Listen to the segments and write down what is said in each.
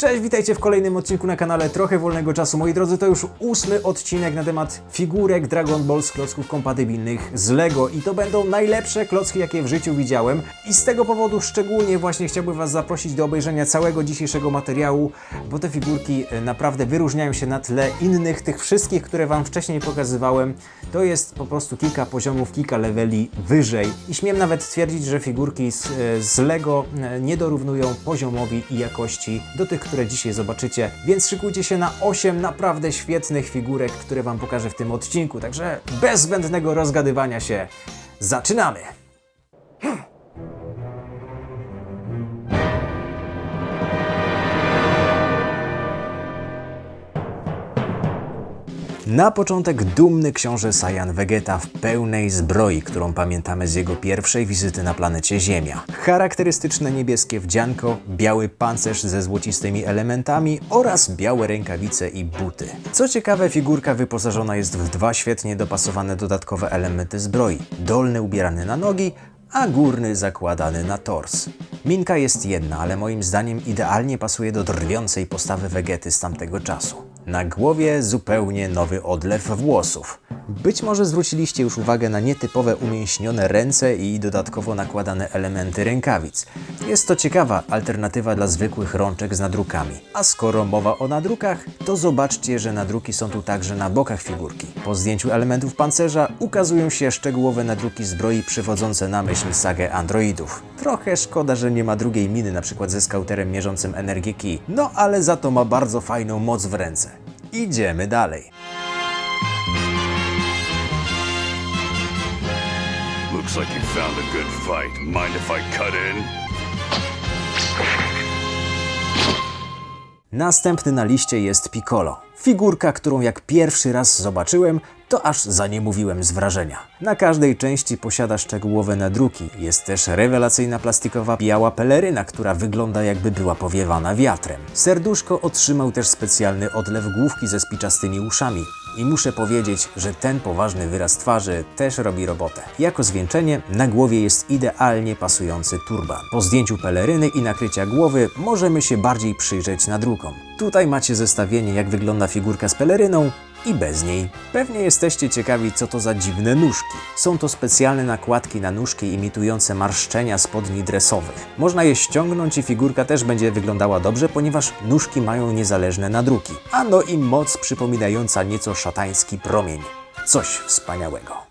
Cześć, witajcie w kolejnym odcinku na kanale Trochę Wolnego Czasu. Moi drodzy, to już ósmy odcinek na temat figurek Dragon Ball z klocków kompatybilnych z LEGO i to będą najlepsze klocki, jakie w życiu widziałem i z tego powodu szczególnie właśnie chciałbym Was zaprosić do obejrzenia całego dzisiejszego materiału, bo te figurki e, naprawdę wyróżniają się na tle innych, tych wszystkich, które Wam wcześniej pokazywałem. To jest po prostu kilka poziomów, kilka leveli wyżej i śmiem nawet twierdzić, że figurki z, e, z LEGO e, nie dorównują poziomowi i jakości do tych, które dzisiaj zobaczycie, więc szykujcie się na 8 naprawdę świetnych figurek, które Wam pokażę w tym odcinku. Także bez zbędnego rozgadywania się, zaczynamy! Na początek dumny książę Saiyan Vegeta w pełnej zbroi, którą pamiętamy z jego pierwszej wizyty na planecie Ziemia. Charakterystyczne niebieskie wdzianko, biały pancerz ze złocistymi elementami oraz białe rękawice i buty. Co ciekawe, figurka wyposażona jest w dwa świetnie dopasowane dodatkowe elementy zbroi. Dolny ubierany na nogi, a górny zakładany na tors. Minka jest jedna, ale moim zdaniem idealnie pasuje do drwiącej postawy Vegety z tamtego czasu. Na głowie zupełnie nowy odlew włosów. Być może zwróciliście już uwagę na nietypowe umięśnione ręce i dodatkowo nakładane elementy rękawic. Jest to ciekawa alternatywa dla zwykłych rączek z nadrukami. A skoro mowa o nadrukach, to zobaczcie, że nadruki są tu także na bokach figurki. Po zdjęciu elementów pancerza ukazują się szczegółowe nadruki zbroi przywodzące na myśl sagę androidów. Trochę szkoda, że nie ma drugiej miny, na przykład ze skauterem mierzącym energię ki. No ale za to ma bardzo fajną moc w ręce. Idziemy dalej. Looks like you found a good fight. Mind if I cut in? Następny na liście jest Piccolo. Figurka, którą jak pierwszy raz zobaczyłem, to aż za nie mówiłem z wrażenia. Na każdej części posiada szczegółowe nadruki. Jest też rewelacyjna plastikowa biała peleryna, która wygląda jakby była powiewana wiatrem. Serduszko otrzymał też specjalny odlew główki ze spiczastymi uszami. I muszę powiedzieć, że ten poważny wyraz twarzy też robi robotę. Jako zwieńczenie na głowie jest idealnie pasujący turban. Po zdjęciu peleryny i nakrycia głowy możemy się bardziej przyjrzeć nadrukom. Tutaj macie zestawienie jak wygląda figurka z peleryną i bez niej. Pewnie jesteście ciekawi, co to za dziwne nóżki. Są to specjalne nakładki na nóżki imitujące marszczenia spodni dresowych. Można je ściągnąć i figurka też będzie wyglądała dobrze, ponieważ nóżki mają niezależne nadruki. A no i moc przypominająca nieco szatański promień. Coś wspaniałego.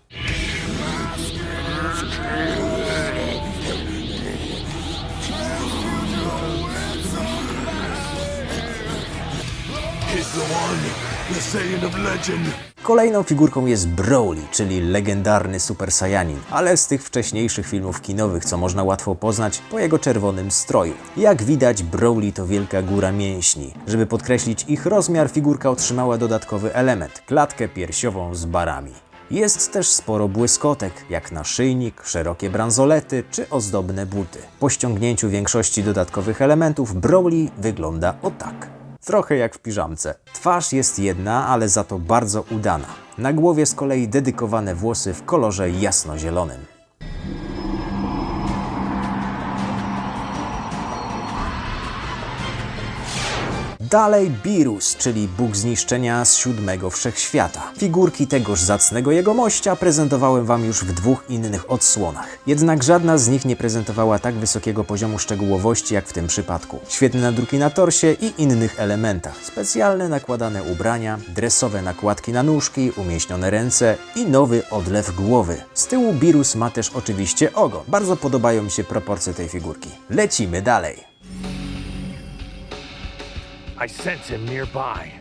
Kolejną figurką jest Broly, czyli legendarny Super Saiyanin, ale z tych wcześniejszych filmów kinowych, co można łatwo poznać po jego czerwonym stroju. Jak widać, Broly to wielka góra mięśni. Żeby podkreślić ich rozmiar, figurka otrzymała dodatkowy element klatkę piersiową z barami. Jest też sporo błyskotek, jak naszyjnik, szerokie bransolety czy ozdobne buty. Po ściągnięciu większości dodatkowych elementów Broly wygląda o tak. Trochę jak w piżamce. Twarz jest jedna, ale za to bardzo udana. Na głowie z kolei dedykowane włosy w kolorze jasnozielonym. Dalej Birus, czyli Bóg zniszczenia z siódmego wszechświata. Figurki tegoż zacnego jegomościa prezentowałem Wam już w dwóch innych odsłonach. Jednak żadna z nich nie prezentowała tak wysokiego poziomu szczegółowości jak w tym przypadku. Świetne nadruki na torsie i innych elementach. Specjalne nakładane ubrania, dresowe nakładki na nóżki, umieśnione ręce i nowy odlew głowy. Z tyłu Birus ma też oczywiście ogon. Bardzo podobają mi się proporcje tej figurki. Lecimy dalej. I sense him nearby.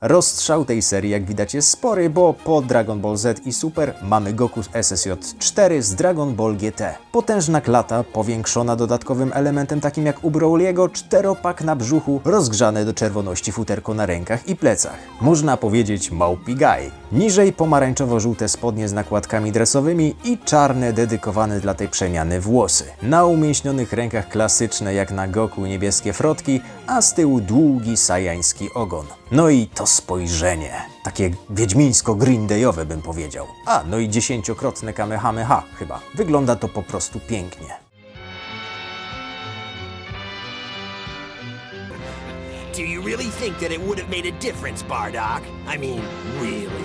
Rozstrzał tej serii, jak widać, jest spory, bo po Dragon Ball Z i Super mamy Goku z SSJ-4 z Dragon Ball GT. Potężna klata, powiększona dodatkowym elementem takim jak u Broly'ego, czteropak na brzuchu, rozgrzane do czerwoności futerko na rękach i plecach. Można powiedzieć małpi. Niżej pomarańczowo-żółte spodnie z nakładkami dresowymi i czarne dedykowane dla tej przemiany włosy. Na umięśnionych rękach klasyczne jak na Goku niebieskie frotki, a z tyłu długi sajański ogon. No i to spojrzenie. Takie wiedźmińsko-green dayowe bym powiedział. A, no i dziesięciokrotne kamehameha chyba. Wygląda to po prostu pięknie. Do you really think that it would have made a difference, Bardock? I mean, really?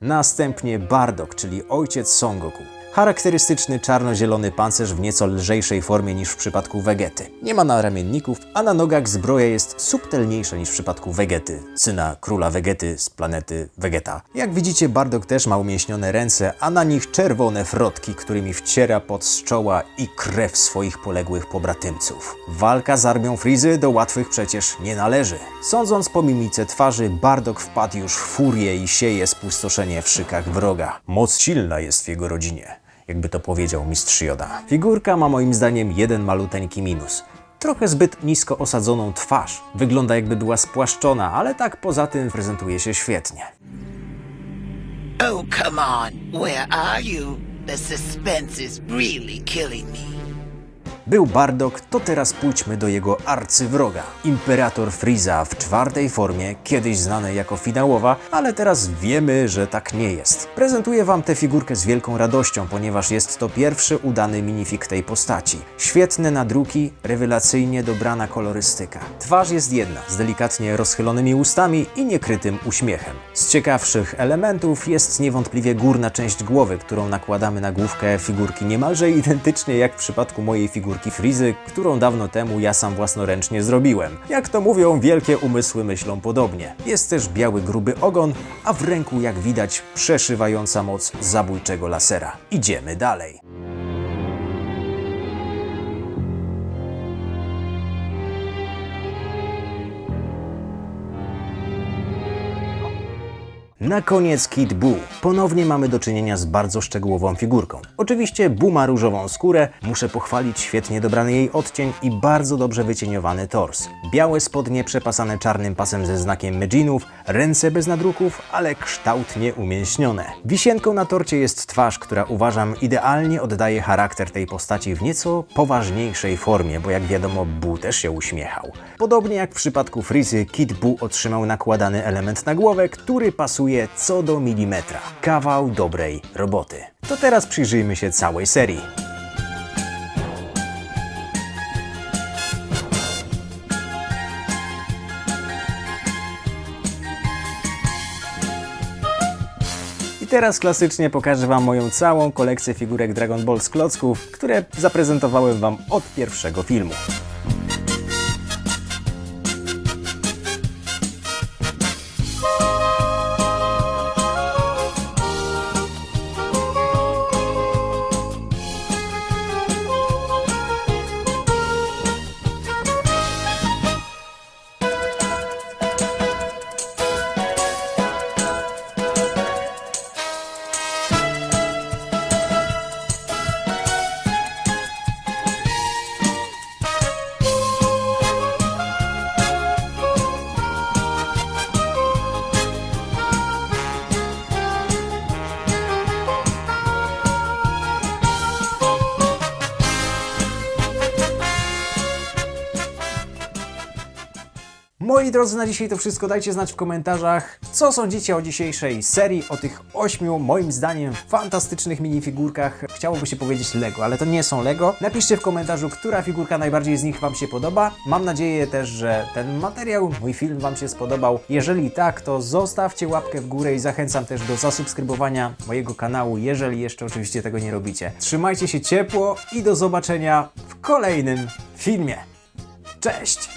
Następnie Bardock, czyli ojciec Son Goku. Charakterystyczny czarno-zielony pancerz w nieco lżejszej formie niż w przypadku Vegety. Nie ma naramienników, a na nogach zbroja jest subtelniejsza niż w przypadku Vegety, syna króla Vegety z planety Vegeta. Jak widzicie, Bardock też ma umieśnione ręce, a na nich czerwone frotki, którymi wciera pot z czoła i krew swoich poległych pobratymców. Walka z armią Frizy do łatwych przecież nie należy. Sądząc po mimice twarzy, Bardock wpadł już w furię i sieje spustoszenie w szykach wroga. Moc silna jest w jego rodzinie jakby to powiedział mistrz Joda. Figurka ma moim zdaniem jeden maluteńki minus. Trochę zbyt nisko osadzoną twarz. Wygląda jakby była spłaszczona, ale tak poza tym prezentuje się świetnie. Oh, come on. Where are you? The suspense is really killing me. Był Bardock, to teraz pójdźmy do jego arcywroga. Imperator Friza w czwartej formie, kiedyś znanej jako finałowa, ale teraz wiemy, że tak nie jest. Prezentuję wam tę figurkę z wielką radością, ponieważ jest to pierwszy udany minifig tej postaci. Świetne nadruki, rewelacyjnie dobrana kolorystyka. Twarz jest jedna, z delikatnie rozchylonymi ustami i niekrytym uśmiechem. Z ciekawszych elementów jest niewątpliwie górna część głowy, którą nakładamy na główkę figurki niemalże identycznie jak w przypadku mojej figurki Frizy, którą dawno temu ja sam własnoręcznie zrobiłem. Jak to mówią, wielkie umysły myślą podobnie. Jest też biały gruby ogon, a w ręku jak widać przeszywająca moc zabójczego lasera. Idziemy dalej. Na koniec Kid Buu. Ponownie mamy do czynienia z bardzo szczegółową figurką. Oczywiście Buu ma różową skórę, muszę pochwalić świetnie dobrany jej odcień i bardzo dobrze wycieniowany tors. Białe spodnie przepasane czarnym pasem ze znakiem Mejinów, ręce bez nadruków, ale kształtnie umięśnione. Wisienką na torcie jest twarz, która uważam idealnie oddaje charakter tej postaci w nieco poważniejszej formie, bo jak wiadomo Buu też się uśmiechał. Podobnie jak w przypadku Frizy, Kid Buu otrzymał nakładany element na głowę, który pasuje co do milimetra. Kawał dobrej roboty. To teraz przyjrzyjmy się całej serii. I teraz klasycznie pokażę Wam moją całą kolekcję figurek Dragon Ball z klocków, które zaprezentowałem Wam od pierwszego filmu. Moi drodzy, na dzisiaj to wszystko. Dajcie znać w komentarzach, co sądzicie o dzisiejszej serii, o tych ośmiu, moim zdaniem, fantastycznych minifigurkach. Chciałoby się powiedzieć Lego, ale to nie są Lego. Napiszcie w komentarzu, która figurka najbardziej z nich Wam się podoba. Mam nadzieję też, że ten materiał, mój film Wam się spodobał. Jeżeli tak, to zostawcie łapkę w górę i zachęcam też do zasubskrybowania mojego kanału, jeżeli jeszcze oczywiście tego nie robicie. Trzymajcie się ciepło i do zobaczenia w kolejnym filmie. Cześć!